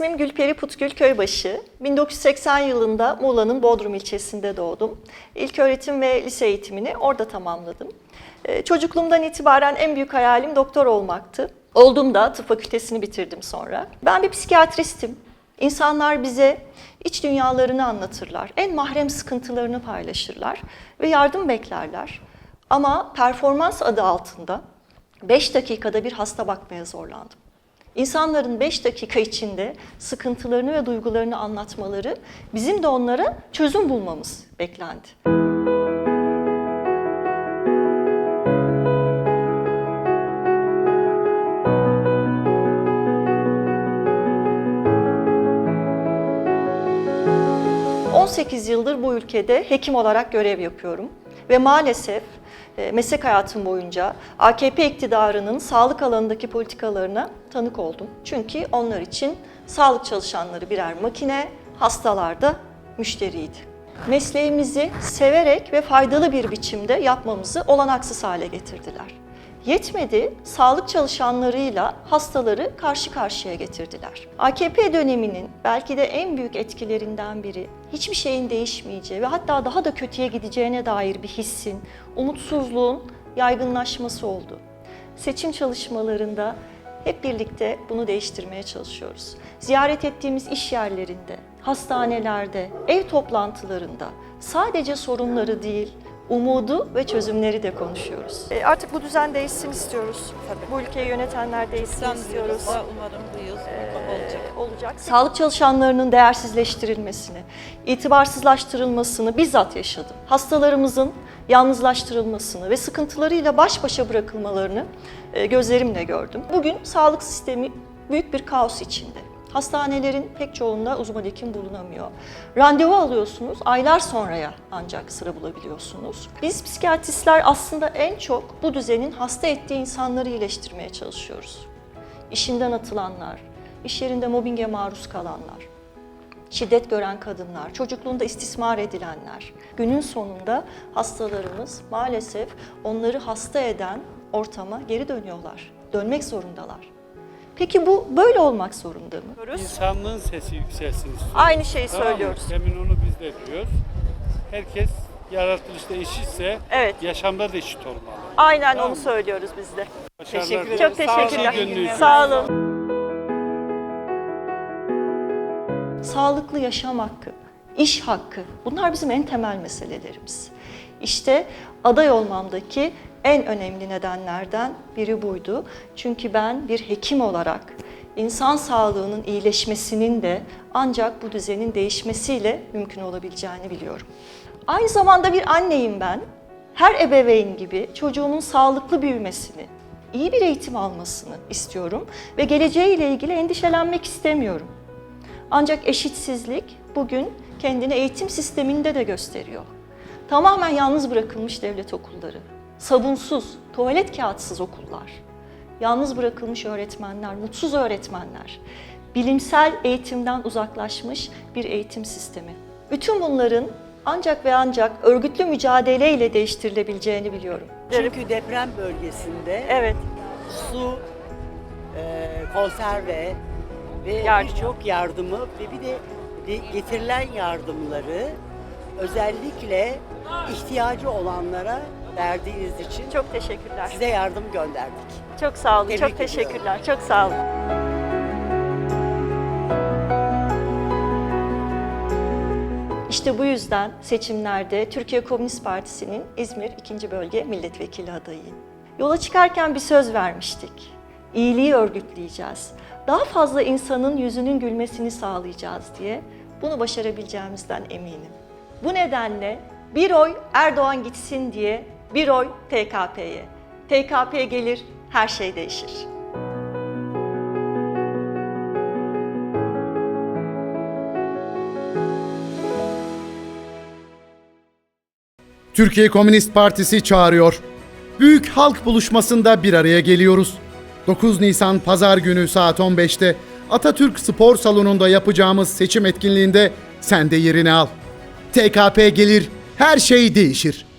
İsmim Gülperi Putgül Köybaşı. 1980 yılında Muğla'nın Bodrum ilçesinde doğdum. İlk öğretim ve lise eğitimini orada tamamladım. Ee, Çocukluğumdan itibaren en büyük hayalim doktor olmaktı. Oldum da tıp fakültesini bitirdim sonra. Ben bir psikiyatristim. İnsanlar bize iç dünyalarını anlatırlar. En mahrem sıkıntılarını paylaşırlar ve yardım beklerler. Ama performans adı altında 5 dakikada bir hasta bakmaya zorlandım. İnsanların 5 dakika içinde sıkıntılarını ve duygularını anlatmaları, bizim de onlara çözüm bulmamız beklendi. ...18 yıldır bu ülkede hekim olarak görev yapıyorum. Ve maalesef e, meslek hayatım boyunca AKP iktidarının sağlık alanındaki politikalarına tanık oldum. Çünkü onlar için sağlık çalışanları birer makine, hastalar da müşteriydi. Mesleğimizi severek ve faydalı bir biçimde yapmamızı olanaksız hale getirdiler. Yetmedi, sağlık çalışanlarıyla hastaları karşı karşıya getirdiler. AKP döneminin belki de en büyük etkilerinden biri hiçbir şeyin değişmeyeceği ve hatta daha da kötüye gideceğine dair bir hissin, umutsuzluğun yaygınlaşması oldu. Seçim çalışmalarında hep birlikte bunu değiştirmeye çalışıyoruz. Ziyaret ettiğimiz iş yerlerinde, hastanelerde, ev toplantılarında sadece sorunları değil, umudu ve çözümleri de konuşuyoruz. E, Artık bu düzen değişsin istiyoruz. Bu ülkeyi yönetenler değişsin istiyoruz. Umarım bu yıl olacak. olacak. Sağlık çalışanlarının değersizleştirilmesini, itibarsızlaştırılmasını bizzat yaşadım. Hastalarımızın yalnızlaştırılmasını ve sıkıntılarıyla baş başa bırakılmalarını e, gözlerimle gördüm. Bugün sağlık sistemi büyük bir kaos içinde. Hastanelerin pek çoğunda uzman hekim bulunamıyor. Randevu alıyorsunuz, aylar sonraya ancak sıra bulabiliyorsunuz. Biz psikiyatristler aslında en çok bu düzenin hasta ettiği insanları iyileştirmeye çalışıyoruz. İşinden atılanlar, iş yerinde mobbinge maruz kalanlar, şiddet gören kadınlar, çocukluğunda istismar edilenler. Günün sonunda hastalarımız maalesef onları hasta eden ortama geri dönüyorlar. Dönmek zorundalar. Peki bu böyle olmak zorunda mı? İnsanlığın sesi yükselsin istiyoruz. Aynı şeyi Tamam mı? söylüyoruz. Demin onu biz de diyoruz. Herkes yaratılışta eşitse Evet. yaşamda da eşit olmalı. Aynen Tamam. onu söylüyoruz biz de. Başarılar Teşekkür. Çok Sağ olun. teşekkürler. gönlünüzden. Sağ olun. Sağlıklı yaşam hakkı, iş hakkı bunlar bizim en temel meselelerimiz. İşte aday olmamdaki en önemli nedenlerden biri buydu. Çünkü ben bir hekim olarak insan sağlığının iyileşmesinin de ancak bu düzenin değişmesiyle mümkün olabileceğini biliyorum. Aynı zamanda bir anneyim ben. Her ebeveyn gibi çocuğumun sağlıklı büyümesini, iyi bir eğitim almasını istiyorum ve geleceğiyle ilgili endişelenmek istemiyorum. Ancak eşitsizlik bugün kendini eğitim sisteminde de gösteriyor. Tamamen yalnız bırakılmış devlet okulları, sabunsuz, tuvalet kağıtsız okullar, yalnız bırakılmış öğretmenler, mutsuz öğretmenler, bilimsel eğitimden uzaklaşmış bir eğitim sistemi. Bütün bunların ancak ve ancak örgütlü mücadeleyle değiştirilebileceğini biliyorum. Çünkü deprem bölgesinde Evet, su, e, konserve ve Yardım. birçok yardımı ve bir de de- getirilen yardımları özellikle ihtiyacı olanlara verdiğiniz için çok teşekkürler. size yardım gönderdik. Çok sağ olun, Tebrik çok ediyorum. teşekkürler. Çok sağ olun. İşte bu yüzden seçimlerde Türkiye Komünist Partisi'nin İzmir 2. Bölge Milletvekili adayıyım. Yola çıkarken bir söz vermiştik. İyiliği örgütleyeceğiz. Daha fazla insanın yüzünün gülmesini sağlayacağız diye bunu başarabileceğimizden eminim. Bu nedenle bir oy Erdoğan gitsin diye bir oy TKP'ye. TKP gelir, her şey değişir. Türkiye Komünist Partisi çağırıyor. Büyük halk buluşmasında bir araya geliyoruz. 9 Nisan Pazar günü saat 15'te Atatürk Spor Salonu'nda yapacağımız seçim etkinliğinde sen de yerini al. TKP gelir, her şey değişir.